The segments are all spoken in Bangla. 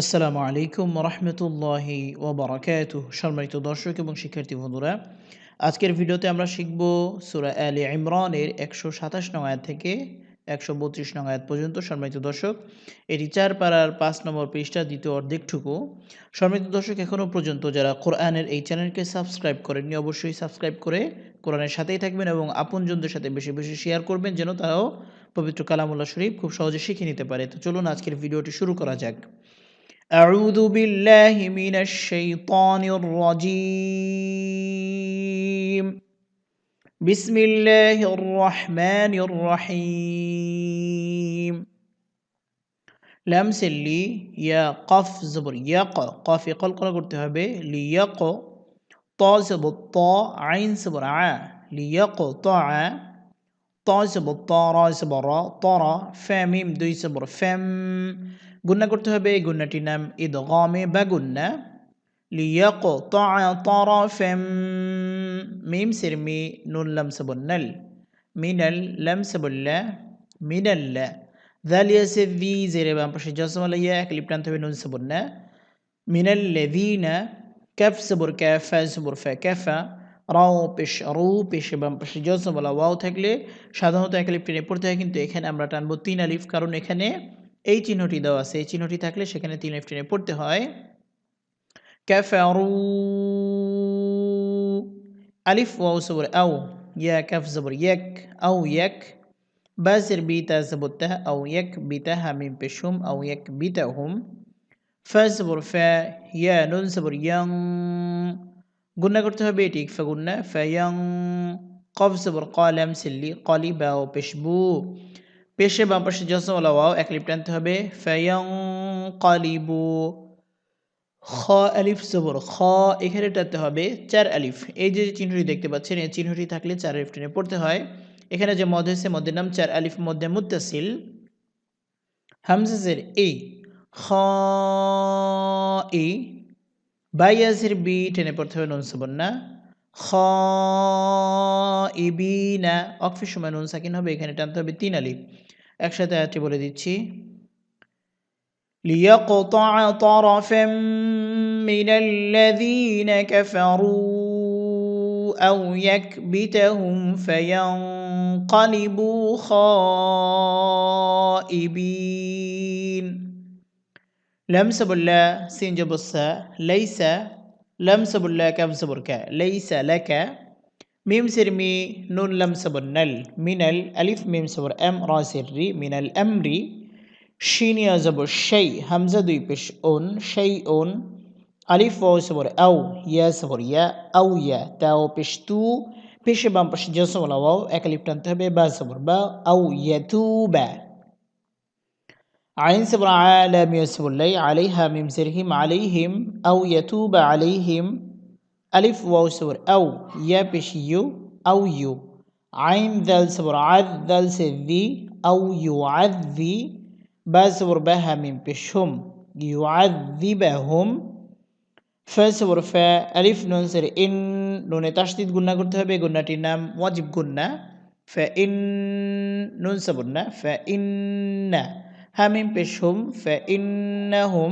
আসসালামু আলাইকুম রহমতুল্লাহি ওবরাকাত সম্মানিত দর্শক এবং শিক্ষার্থী বন্ধুরা, আজকের ভিডিওতে আমরা শিখব সুরা আলী ইমরানের একশো সাতাশ নং আয়াত থেকে একশো বত্রিশ নং আয়াত পর্যন্ত। সম্মানিত দর্শক, এটি চার পাড়ার পাঁচ নম্বর পৃষ্ঠা দ্বিতীয় অর্ধেকটুকু। সম্মানিত দর্শক এখনও পর্যন্ত যারা কোরআনের এই চ্যানেলকে সাবস্ক্রাইব করেননি, অবশ্যই সাবস্ক্রাইব করে কোরআনের সাথেই থাকবেন এবং আপনজনদের সাথে বেশি বেশি শেয়ার করবেন, যেন তারাও পবিত্র কালামুল্লাহ শরীফ খুব সহজে শিখে নিতে পারে। তো চলুন আজকের ভিডিওটি শুরু করা যাক। أعوذ بالله من الشيطان الرجيم بسم الله الرحمن الرحيم লামস লি ইয়া কফ জবর ইয়াক কফ কল করা করতে হবে লিয়াক ত জবর ত আইন জবর আ লিয়াক ত আ ত জবর ত র জবর ত র ফ্যামিম দুই জবর ফ্যাম গুন্না করতে হবে এই গুন্নাটির নাম ঈদ গমে বা গুন্না লিয়াকতা'a طرفا মিম সির মি নুন লাম সাবুন্নাল মিনাল লাম সাবুল্লা মিনাল্লা দালিয়া সে ভি জেরে বাম পাশে জসম আলাইয়া এক লিপ টানতে হবে নুন সাবুন্না মিনাল লেদিনা ক্যাফ সাবুর ক্যাফা সাবুর ফা ক্যাফা রাও পেশ রু পেশে বাম পাশে জসম বলা ওয়াও থাকলে সাধারণত এক লিপ টেনে পড়তে হয় কিন্তু এখানে আমরা টানবো তিন আলিফ কারণ এখানে এই চিহ্নটি দেওয়া আছে। এই চিহ্নটি থাকলে সেখানে তিন লিফ টেনে পড়তে হয়। ক্যাফারু আলিফ ওয়াও সবর আও ইয়া ক্যাফ জবর ইয়াক, আও ইয়াক, বাজের বিতা জবর তাহ, আও ইয়াক বিতা হামিম পেশুম, আও ইয়াক বিতা হুম। ফা জবর ফা, ইয়া নুন জবর ইয়াং। গুন্না করতে হবে এটি, ইকফা গুন্না ফায়াং কফ জবর কলাম সিল্লি কলি বাও পেশবু। পেশে বাম পাশে জসমলা ওয়াও এক লিপ টানতে হবে। ফায়াং কালিবু খ আলিফ জবর, খ এখানে টানতে হবে চার আলিফ। এই যে চিহ্নটি দেখতে পাচ্ছেন, এই চিহ্নটি থাকলে চার আলিফ টেনে পড়তে হয়। এখানে যে মদ হয়েছে, মদের নাম চার আলিফ মধ্যে মুতাসিল হামজাজের এ, খ এ বাইয়াজের বি টেনে পড়তে হবে নুন সবন্না খ ইবিনা অকফির সময় নুন সাকিন হবে, এখানে টানতে হবে তিন আলিফ। একসাথে আয়াতটি বলে দিচ্ছি ليقطع طرفا من الذين كفروا أو يكبتهم فينقلبوا خائبين لم سبلا سين الساء ليس لم سبلا كم سبرك ليس لك মিম সির মি নুন লাম সাবর নাল মিনাল আলিফ মিম সাবর এম র সির রি মিনাল এমরি শিনিয়া জবর সেই হামজা দুই পেশ ওন সেই ওন আলিফ ও সবর আউ ইয়া সবর ইয়া আউ ইয়া তাও পেশ তু পেশে বাম পাশে জসমলা ওয়াও এক আলিফ টানতে হবে বা সবর বা আউ ইয়া তু বা عين صبر عالم يسبر لي عليها ميم زرهم عليهم أو يتوب عليهم ألف واو سور أو يا بش يو أو يو عين ذال سبر عذ ذال سذي أو يعذي با سبر بها من بشهم يعذبهم فا سبر فا ألف نون سر إن نون تشديد গুন্না করতে হবে গুন্নাটির নাম ওয়াজিব গুন্না فإن نون سبرنا فإن হামিম পেশহুম فإنهم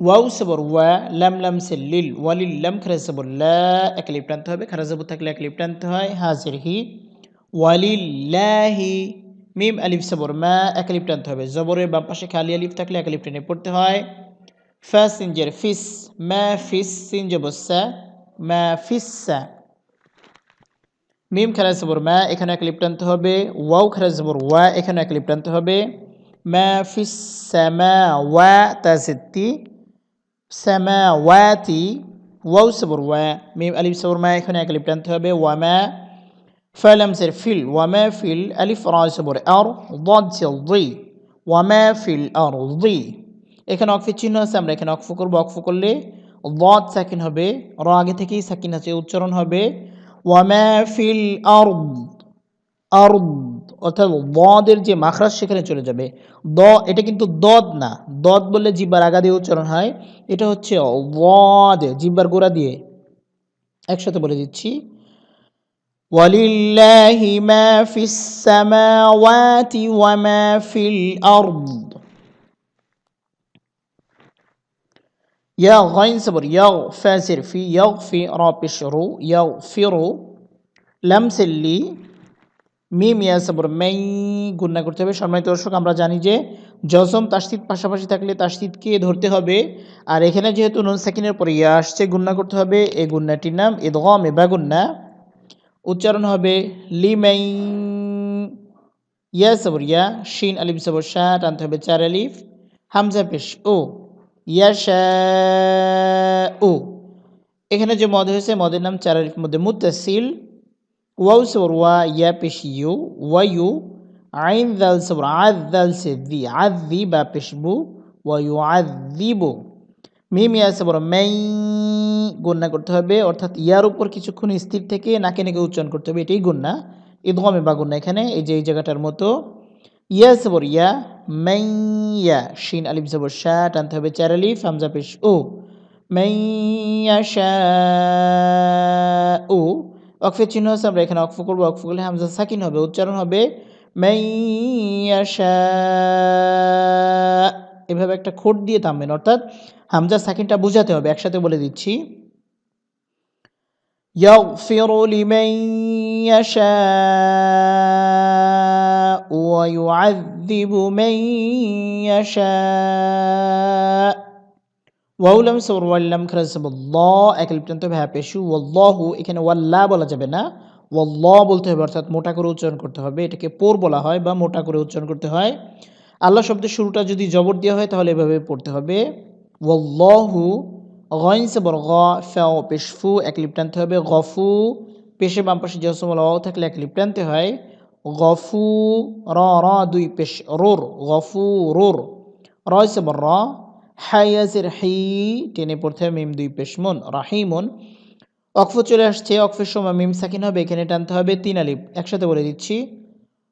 ওয়াও সবর ওয়া, লাম লাম সে লিল, ওয়ালিল, লাম খারা সবর লা এক লিপ টানতে হবে। খারা জবর থাকলে এক লিপ টানতে হয়। হাজির হি, ওয়ালিল্লাহি, মিম, আলিফ, সবর, মা এক লিপ টানতে হবে। জবরের বাম পাশে খালি আলিফ থাকলে এক লিপ টেনে পড়তে হয়। ফা, সিনজের ফিস, মা, ফিস সিন জবসা মা, ফিসা মিম খারা জবর মা, এখানে এক লিপ টানতে হবে। ওয়াও খারা জবর ওয়া, এখানে এক লিপ টানতে হবে। মা, ফিস সামা ওয়া তাজিত্তি স্যামাওয়াতি ওয়াউ সবর ওয়া মিম আলিফ সবর মা এখানে এক আলিফ টানতে হবে ওয়ামা ফ্যালামসের ফিল ওয়ামা ফিল আলিফ রা সবর আর দি ওয়ামা ফিল আর দি এখানে অক্ফের চিহ্ন আছে আমরা এখানে অক্ফ করব অক্ফ করলে লদ সাকিন হবে র আগে থেকেই সাকিন আছে উচ্চারণ হবে ওয়ামা ফিল আর আর অর্থাৎ দদের যে মাখরাজ সেখানে চলে যাবে দ এটা কিন্তু দদ না দদ বললে জিব্বার আগা দিয়ে উচ্চারণ হয় এটা হচ্ছে ওয়াদ জিব্বার গোড়া দিয়ে একসাথে বলে দিচ্ছি ولله ما في السماوات وما في الأرض يا غين صبر يغفر في يغفر بشرو يغفر لمس اللي মিম ইয়া সাবর মেই গুন্না করতে হবে। সম্মানিত দর্শক, আমরা জানি যে জজম তাস্তিদ পাশাপাশি থাকলে তাস্তিদকে ধরতে হবে। আর এখানে যেহেতু নুন সেকেন্ডের পরে ইয়া আসছে গুন্না করতে হবে। এই গুন্নাটির নাম এ ইদগম এবা গুন্না উচ্চারণ হবে লিমাই ইয়া সাবর ইয়া, শিন আলিফ সাবর শাহ টানতে হবে চার আলিফ। হামজা পেশ ও ইয়াশা ও। এখানে যে মদ হয়েছে, মদের নাম চার আলিফ মধ্যে মুতাসিল। ওয়াউ সবর ওয়া ইয়া ইউ ওয়াইউ আইন দাল সবর আদ সে দি আদ দি বা পেশবু ওয়াইউ আদ দিবু মিম ইয়া সবর মেই গন্যা করতে হবে অর্থাৎ ইয়ার উপর কিছুক্ষণ স্থির থেকে নাকে নাকে উচ্চারণ করতে হবে এটাই গন্যা ঈদগমে বা গন্যা এখানে এই যে এই জায়গাটার মতো ইয়া সবর ইয়া মাইয়া শিন আলিফ সবর শাহ টানতে হবে চার আলিফ হামজা পেশ ও মাইয়া শাহ ও অকফের চিহ্ন আছে আমরা এখানে অকফ করবো অকফ করলে হামজা সাকিন হবে উচ্চারণ হবে মাইয়া শাহ এভাবে একটা খোট দিয়ে থামবেন অর্থাৎ হামজা সাকিনটা বোঝাতে হবে একসাথে বলে দিচ্ছি يغفر لمن يشاء ويعذب من يشاء ওয়াউলাম সবর ওয়াল্লাম খারাজব ল এক লিপ্টান্ত ভ্যা পেশু, ওয়াল্লাহু, এখানে ওয়াল্লা বলা যাবে না। ওয়াল্লাহ বলতে হবে, অর্থাৎ মোটা করে উচ্চারণ করতে হবে, এটাকে পোর বলা হয় বা মোটা করে উচ্চারণ করতে হয়। আল্লাহ শব্দের শুরুটা যদি জবর দেওয়া হয়, তাহলে এভাবে পড়তে হবে, ওয়াল্লাহু, গইন সবর গ ফেও পেশফু এক লিপ টানতে হবে, গফু পেশে বাম পাশে জসমল অ থাকলে এক লিপ টানতে হয়, গফু, র র, দুই পেশ, রোর, গফু, রোর। রয় সবর র হায়াজের হি, টেনে পড়তে হবে মিম দুই পেশমন রাহিমন। অক্ফ চলে আসছে অক্ফের সময় মিম সাকিন হবে, এখানে টানতে হবে তিন আলিপ একসাথে বলে দিচ্ছি,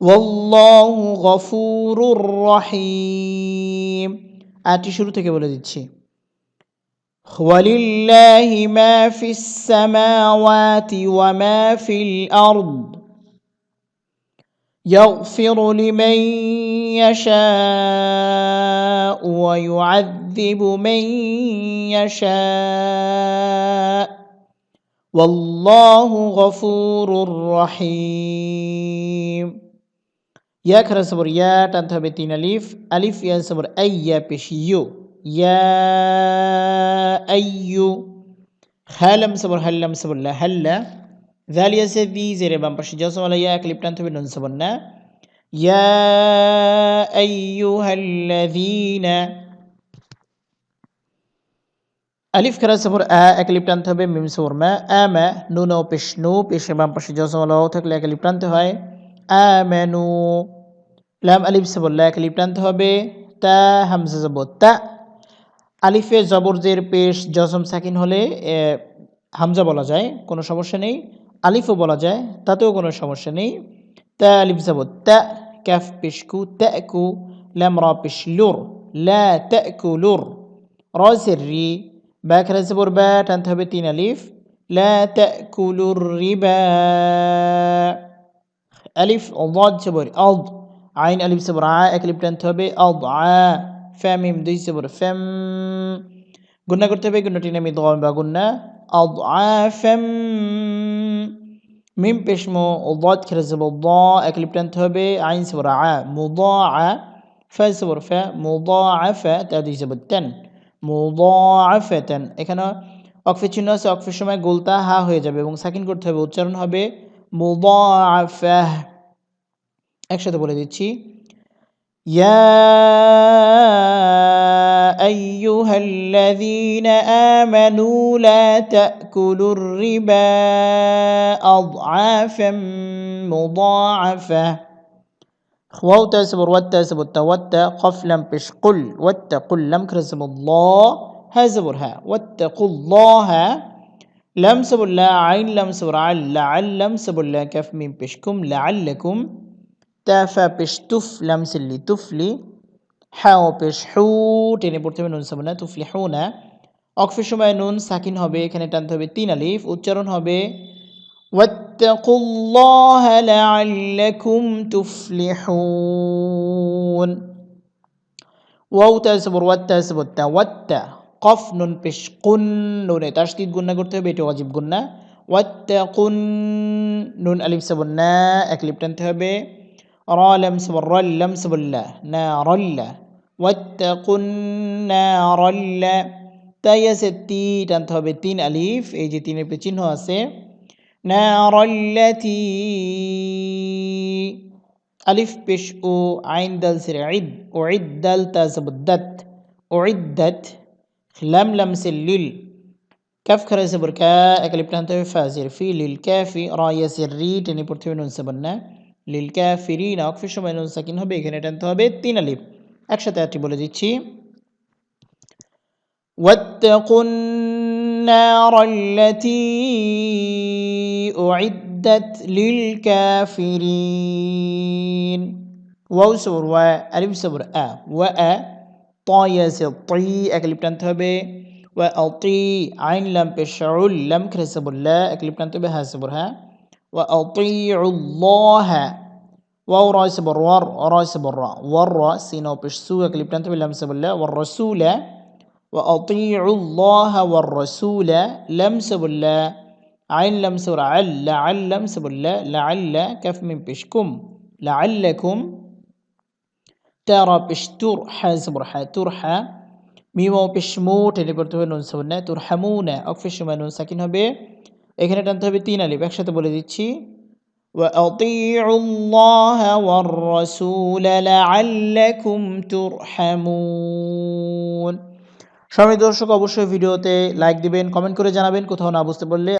ওয়াল্লাহু গফুরুর শুরু থেকে বলে দিচ্ছি, ওয়ালিল্লাহি মা ফিস সামাওয়াতি ওয়া মা ফিল আরদ। يغفر لمن يشاء ويعذب من يشاء. والله غفور رحيم. يا كرسبر يا تنتبتين الف أليف أليف يا صبر أي يا بشيو يا أيو. هلم صبر هلم صبر لا هلا. ভ্যালি আছে ভি জেরে বাম পাশে জসমালা ইয়া ক্লিপ টানতে হবে নুন সবন না ইয়া আইয়ুহাল্লাযীনা আলিফ খেরা সবর আ এক লিপ হবে মিম সবর মা আ ম্যা নুন ও পেশ নু পেশে বাম পাশে জসমালা ও থাকলে এক লিপ হয় আ মেনু লাম আলিফ সবর লা এক লিপ হবে তা হামজা জব তা আলিফে জবরজের পেশ জসম সাকিন হলে হামজা বলা যায় কোনো সমস্যা নেই আলিফও বলা যায়, তাতেও কোনো সমস্যা নেই। তা, আলিফ যাব তা, ক্যাফ পেশকু ত্যাকু ল্যাম র পেশলুর, লা ত্যাকুলুর রসের রি, ব্যাক রাইসে পড়বে টানতে হবে তিন আলিফ। লা ত্যাকুলুর রিবা। আলিফ অদ সবর অদ আইন আলিফ সবর আ, এক আলিফ টানতে হবে অদ আ। ফ্যাম ইম দুই সবর ফ্যাম গুন্না করতে হবে গুন্নাটি নামি দল বা গুন্না অদ আ ফ্যাম মিম পেশমো ও খেলে খেলেছে দ এক লিপ্টান্ত হবে আইন সবর আ মুদ আ ফে সবর ফ্যা মুদ আ ফ্যা তা দুই সবর তেন মুদ আ ফে তেন এখানে অক্ফে চিহ্ন আছে অক্ফের সময় গোলতা হা হয়ে যাবে এবং সাকিন করতে হবে উচ্চারণ হবে মুদ আ ফে একসাথে বলে দিচ্ছি ইয়া أيها الذين آمنوا لا تأكلوا الربا أضعافا مضاعفة. خواو تسبر والتسبر توتا قفلا بشقل واتقوا لم كرزم الله هزبرها واتقوا الله لم سب الله عين لم سب لعل لم سب الله كف من بشكم لعلكم تافا بشتف لم سلي تفلي. হ্যাঁ পেশ হু টেনে পড়তে হবে নুন সাবনা তুফলি হু না অকফের সময় নুন সাকিন হবে, এখানে টানতে হবে তিন আলিফ। উচ্চারণ হবে তুফলিহুন। ওয়াউ তাসবর ওয়াত্তা সবত্তা ওয়াত্তা কফ, নুন, পেশ, কুন, নুনে। তাসদিদ গুন্না করতে হবে, এটা অজীব গুন্না ওয়াত্তা কুন নুন, আলিফ সাবন্না এক লিপ টানতে হবে। র লাম সাবর র লাম সাবর লা না রল্লা ওয়াত্তাকুন নারাল্লা তাই আছে তি টানতে হবে তিন আলিফ এই যে তিনের পে চিহ্ন আছে নারাল্লাতি আলিফ পেশ ও আইন দাল সিরে ঈদ ও ঈদ দাল তাজবুদ্দাত ও ঈদ্দাত লাম লাম সে লিল কাফ খারা সবর কা এক আলিফ টানতে হবে ফাজির ফি লিল কাফি রা ইয়াসির রি টেনে পড়তে হবে নুন সাবন না লিল কাফিরিন অকফির সময় নুন সাকিন হবে এখানে টানতে হবে তিন আলিফ একসাথে আটটি বলে দিচ্ছি واتقوا النار التي أعدت للكافرين واو صبر و ألف صبر أ و أ طايا طي أكلب تنتبه وأطي عين لم بشعل لم كرسب لا أكلب تنتبه ها صبر ها وأطيعوا الله ওয়াও রয় সে বর ওয়ার রয় সে বর ওয়ার র সিন ও পেশ সু এক লিপটান তবে লাম সে বললে ওয়ার রসুল وأطيعوا الله والرسول لم سبلا عين لم سبر عل لعل لم سبلا لعل كف من بشكم لعلكم ترى بش ترحى سبرحى ترحى মিমো পেশমু টেনে পড়তে হবে নুন সাবনা তুরহামুনা অকফের সময় নুন সাকিন হবে এখানে টানতে হবে তিন আলিফ একসাথে বলে দিচ্ছি وأطيعوا الله والرسول لعلكم ترحمون স্বামী দর্শক অবশ্যই ভিডিওতে লাইক দিবেন কমেন্ট করে জানাবেন কোথাও না বুঝতে পারলে